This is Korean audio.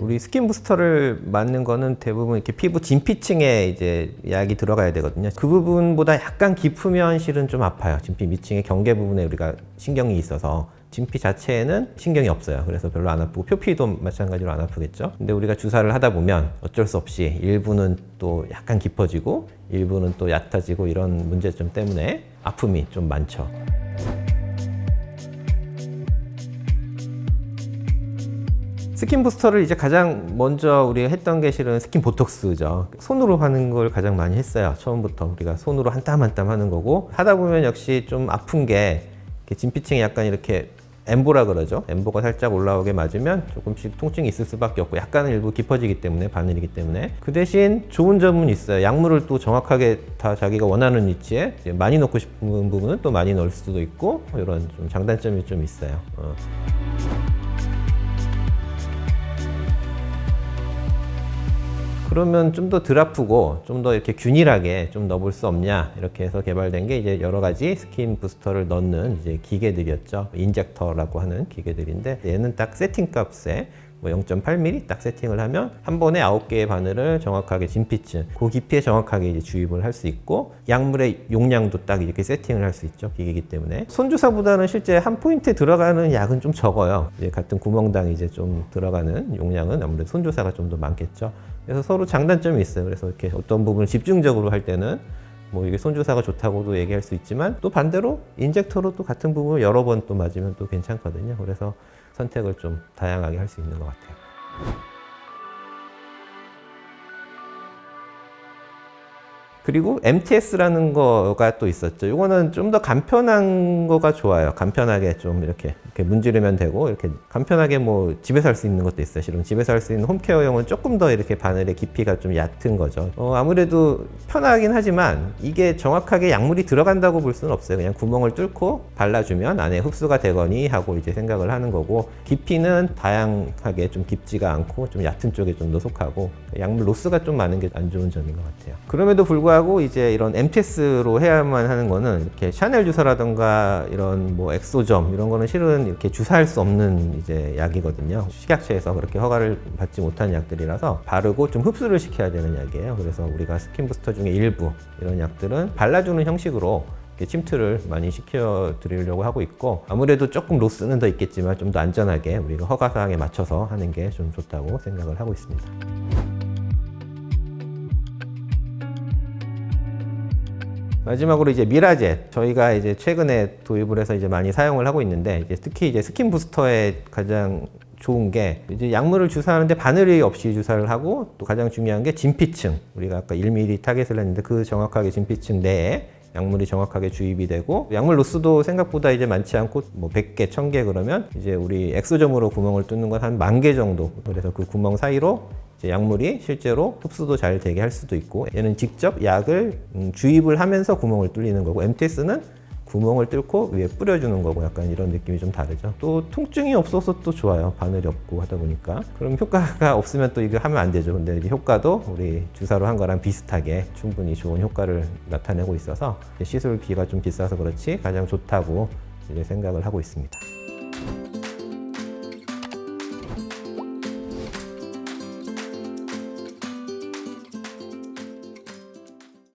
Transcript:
우리 스킨 부스터를 맞는 거는 대부분 이렇게 피부 진피층에 이제 약이 들어가야 되거든요. 그 부분보다 약간 깊으면 실은 좀 아파요. 진피 밑층의 경계 부분에 우리가 신경이 있어서 진피 자체에는 신경이 없어요. 그래서 별로 안 아프고 표피도 마찬가지로 안 아프겠죠. 근데 우리가 주사를 하다 보면 어쩔 수 없이 일부는 또 약간 깊어지고 일부는 또 얕아지고 이런 문제점 때문에 아픔이 좀 많죠. 스킨 부스터를 이제 가장 먼저 우리가 했던 게 실은 스킨 보톡스죠. 손으로 하는 걸 가장 많이 했어요. 처음부터 우리가 손으로 한 땀 한 땀 하는 거고 하다 보면 역시 좀 아픈 게 진피층이 약간 이렇게 엠보라 그러죠. 엠보가 살짝 올라오게 맞으면 조금씩 통증이 있을 수밖에 없고 약간은 일부 깊어지기 때문에 바늘이기 때문에 그 대신 좋은 점은 있어요. 약물을 또 정확하게 다 자기가 원하는 위치에 많이 넣고 싶은 부분은 또 많이 넣을 수도 있고 이런 좀 장단점이 좀 있어요. 어. 그러면 좀 더 덜 아프고 좀 더 이렇게 균일하게 좀 넣어볼 수 없냐? 이렇게 해서 개발된 게 이제 여러 가지 스킨 부스터를 넣는 이제 기계들이었죠. 인젝터라고 하는 기계들인데 얘는 딱 세팅 값에 뭐 0.8mm 딱 세팅을 하면 한 번에 9개의 바늘을 정확하게 진피층, 그 깊이에 정확하게 이제 주입을 할 수 있고 약물의 용량도 딱 이렇게 세팅을 할 수 있죠 기계이기 때문에 손주사보다는 실제 한 포인트에 들어가는 약은 좀 적어요. 이제 같은 구멍당 이제 좀 들어가는 용량은 아무래도 손주사가 좀 더 많겠죠. 그래서 서로 장단점이 있어요. 그래서 이렇게 어떤 부분을 집중적으로 할 때는 뭐 이게 손주사가 좋다고도 얘기할 수 있지만 또 반대로 인젝터로 또 같은 부분을 여러 번 또 맞으면 또 괜찮거든요. 그래서 선택을 좀 다양하게 할 수 있는 것 같아요. 그리고 MTS라는 거가 또 있었죠. 이거는 좀 더 간편한 거가 좋아요. 간편하게 좀 이렇게, 이렇게 문지르면 되고, 이렇게 간편하게 뭐 집에서 할 수 있는 것도 있어요. 실은 집에서 할 수 있는 홈케어용은 조금 더 이렇게 바늘의 깊이가 좀 얕은 거죠. 어, 아무래도 편하긴 하지만 이게 정확하게 약물이 들어간다고 볼 수는 없어요. 그냥 구멍을 뚫고 발라주면 안에 흡수가 되거니 하고 이제 생각을 하는 거고, 깊이는 다양하게 좀 깊지가 않고 좀 얕은 쪽에 좀 더 속하고, 약물 로스가 좀 많은 게 안 좋은 점인 것 같아요. 그럼에도 불구하고 이제 이런 MTS로 해야만 하는 거는 이렇게 샤넬 주사라든가 이런 뭐 엑소점 이런 거는 실은 이렇게 주사할 수 없는 이제 약이거든요. 식약처에서 그렇게 허가를 받지 못한 약들이라서 바르고 좀 흡수를 시켜야 되는 약이에요. 그래서 우리가 스킨 부스터 중에 일부 이런 약들은 발라주는 형식으로 침투를 많이 시켜 드리려고 하고 있고 아무래도 조금 로스는 더 있겠지만 좀 더 안전하게 우리가 허가 사항에 맞춰서 하는 게 좀 좋다고 생각을 하고 있습니다. 마지막으로 이제 미라젯 저희가 이제 최근에 도입을 해서 이제 많이 사용을 하고 있는데 이제 특히 이제 스킨 부스터에 가장 좋은 게 이제 약물을 주사하는데 바늘이 없이 주사를 하고 또 가장 중요한 게 진피층. 우리가 아까 1mm 타겟을 했는데 그 정확하게 진피층 내에 약물이 정확하게 주입이 되고 약물 로스도 생각보다 이제 많지 않고 뭐 100개, 1000개 그러면 이제 우리 엑소점으로 구멍을 뚫는 건 한 만 개 정도. 그래서 그 구멍 사이로 약물이 실제로 흡수도 잘 되게 할 수도 있고 얘는 직접 약을 음, 주입을 하면서 구멍을 뚫리는 거고 MTS는 구멍을 뚫고 위에 뿌려주는 거고 약간 이런 느낌이 좀 다르죠. 또 통증이 없어서 또 좋아요. 바늘이 없고 하다 보니까. 그럼 효과가 없으면 또 이거 하면 안 되죠. 근데 효과도 우리 주사로 한 거랑 비슷하게 충분히 좋은 효과를 나타내고 있어서 시술비가 좀 비싸서 그렇지 가장 좋다고 이제 생각을 하고 있습니다.